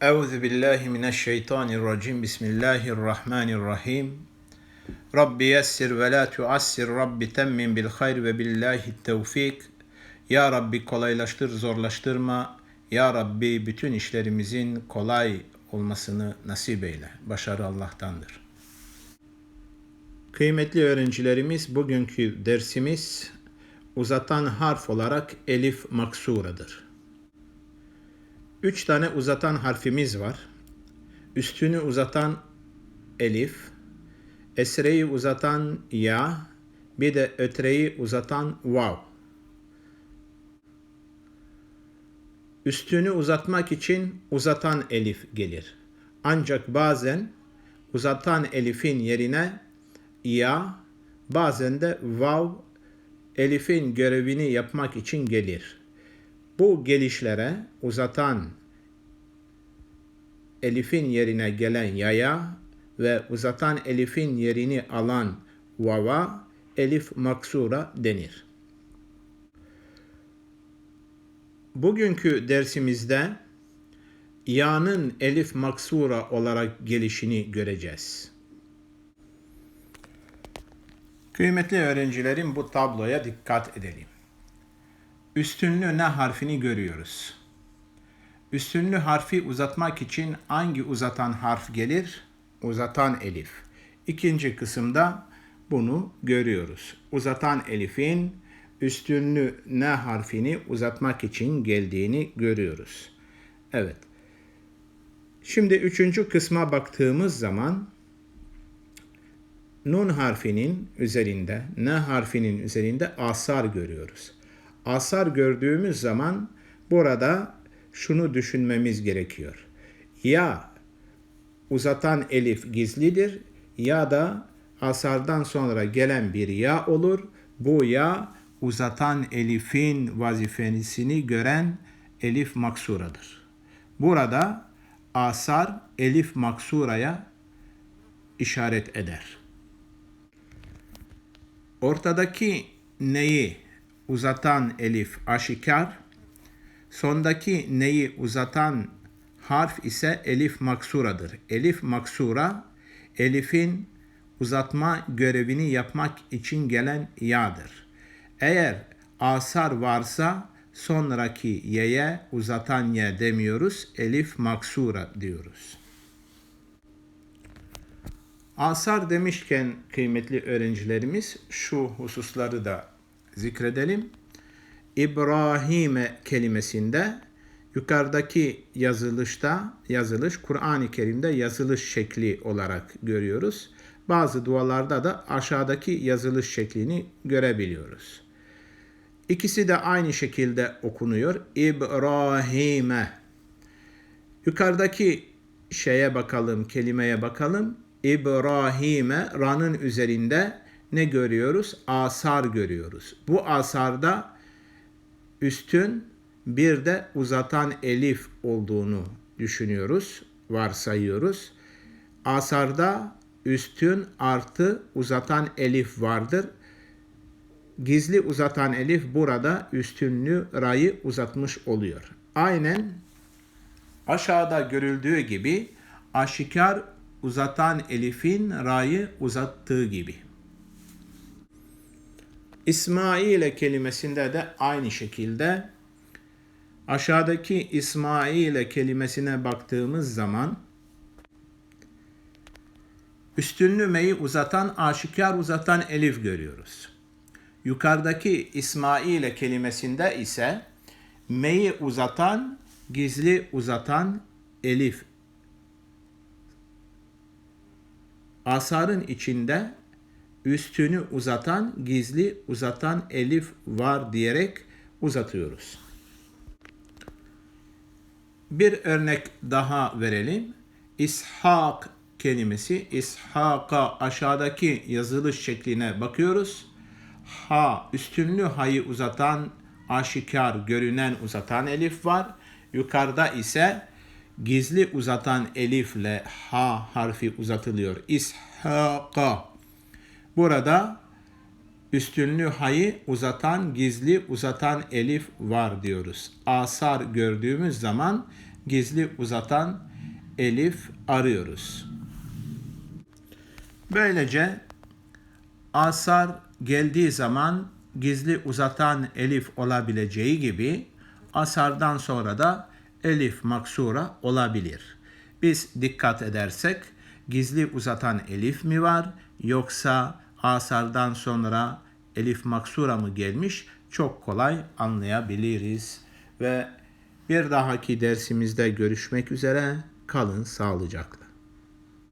Euzu billahi mineşşeytanirracim. Bismillahirrahmanirrahim. Rabbi yessir ve la tuassir. Rabbi temmin bil hayr ve billahi tevfik. Ya Rabbi kolaylaştır, zorlaştırma. Ya Rabbi bütün işlerimizin kolay olmasını nasip eyle. Başarı Allah'tandır. Kıymetli öğrencilerimiz, bugünkü dersimiz uzatan harf olarak elif maksuradır. Üç tane uzatan harfimiz var. Üstünü uzatan elif, esreyi uzatan ya, bir de ötreyi uzatan vav. Üstünü uzatmak için uzatan elif gelir. Ancak bazen uzatan elifin yerine ya, bazen de vav elifin görevini yapmak için gelir. Bu gelişlere uzatan elifin yerine gelen yaya ve uzatan elifin yerini alan vava elif maksura denir. Bugünkü dersimizde ya'nın elif maksura olarak gelişini göreceğiz. Kıymetli öğrencilerim bu tabloya dikkat edelim. Üstünlü ne harfini görüyoruz. Üstünlü harfi uzatmak için hangi uzatan harf gelir? Uzatan elif. İkinci kısımda bunu görüyoruz. Uzatan elifin üstünlü ne harfini uzatmak için geldiğini görüyoruz. Evet. Şimdi üçüncü kısma baktığımız zaman nun harfinin üzerinde, ne harfinin üzerinde asar görüyoruz. Asar gördüğümüz zaman burada şunu düşünmemiz gerekiyor. Ya uzatan elif gizlidir ya da asardan sonra gelen bir ya olur. Bu ya uzatan elifin vazifesini gören elif maksuradır. Burada asar elif maksuraya işaret eder. Ortadaki neyi uzatan elif aşikar, sondaki neyi uzatan harf ise elif maksuradır. Elif maksura, elifin uzatma görevini yapmak için gelen ya'dır. Eğer asar varsa sonraki y'ye uzatan ye demiyoruz, elif maksura diyoruz. Asar demişken kıymetli öğrencilerimiz şu hususları da zikredelim. İbrahim'e kelimesinde yukarıdaki yazılışta yazılış Kur'an-ı Kerim'de yazılış şekli olarak görüyoruz. Bazı dualarda da aşağıdaki yazılış şeklini görebiliyoruz. İkisi de aynı şekilde okunuyor. İbrahim'e. Yukarıdaki şeye bakalım, kelimeye bakalım. İbrahim'e ranın üzerinde ne görüyoruz? Asar görüyoruz. Bu asarda üstün bir de uzatan elif olduğunu düşünüyoruz, varsayıyoruz. Asarda üstün artı uzatan elif vardır. Gizli uzatan elif burada üstünlü rayı uzatmış oluyor. Aynen aşağıda görüldüğü gibi aşikar uzatan elifin rayı uzattığı gibi. İsmail'e kelimesinde de aynı şekilde aşağıdaki İsmail'e kelimesine baktığımız zaman üstünlü meyi uzatan, aşikar uzatan elif görüyoruz. Yukarıdaki İsmail'e kelimesinde ise meyi uzatan, gizli uzatan elif. Asarın içinde üstünü uzatan, gizli uzatan elif var diyerek uzatıyoruz. Bir örnek daha verelim. İshak kelimesi, İshak'a aşağıdaki yazılış şekline bakıyoruz. Ha, üstünlü hayı uzatan, aşikar, görünen uzatan elif var. Yukarıda ise gizli uzatan elifle ha harfi uzatılıyor. İshak'a Burada üstünlü hayı uzatan, gizli uzatan elif var diyoruz. Asar gördüğümüz zaman gizli uzatan elif arıyoruz. Böylece asar geldiği zaman gizli uzatan elif olabileceği gibi asardan sonra da elif maksura olabilir. Biz dikkat edersek gizli uzatan elif mi var yoksa asardan sonra elif maksura mı gelmiş çok kolay anlayabiliriz. Ve bir dahaki dersimizde görüşmek üzere kalın sağlıcakla.